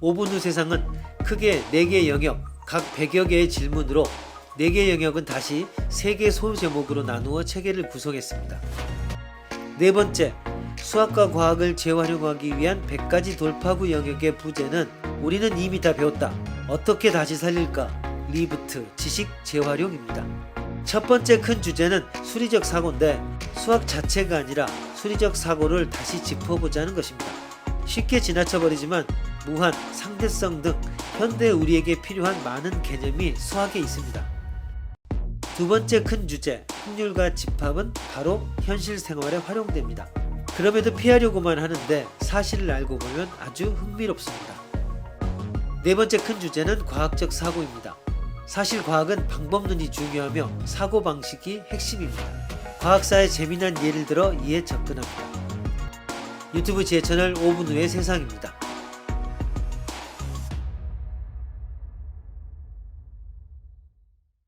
5분 후 세상은 크게 4개 영역, 각 100여 개의 질문으로 4개 영역은 다시 3개 소제목으로 나누어 체계를 구성했습니다. 네 번째, 수학과 과학을 재활용하기 위한 100가지 돌파구 영역의 부제는 우리는 이미 다 배웠다. 어떻게 다시 살릴까? 리부트, 지식 재활용입니다. 첫 번째 큰 주제는 수리적 사고인데 수학 자체가 아니라 수리적 사고를 다시 짚어보자는 것입니다. 쉽게 지나쳐버리지만 무한, 상대성 등 현대 우리에게 필요한 많은 개념이 수학에 있습니다. 두 번째 큰 주제, 확률과 집합은 바로 현실 생활에 활용됩니다. 그럼에도 피하려고만 하는데 사실을 알고 보면 아주 흥미롭습니다. 네 번째 큰 주제는 과학적 사고입니다. 사실 과학은 방법론이 중요하며 사고 방식이 핵심입니다. 과학사의 재미난 예를 들어 이에 접근합니다. 유튜브 제 채널 5분 후의 세상입니다.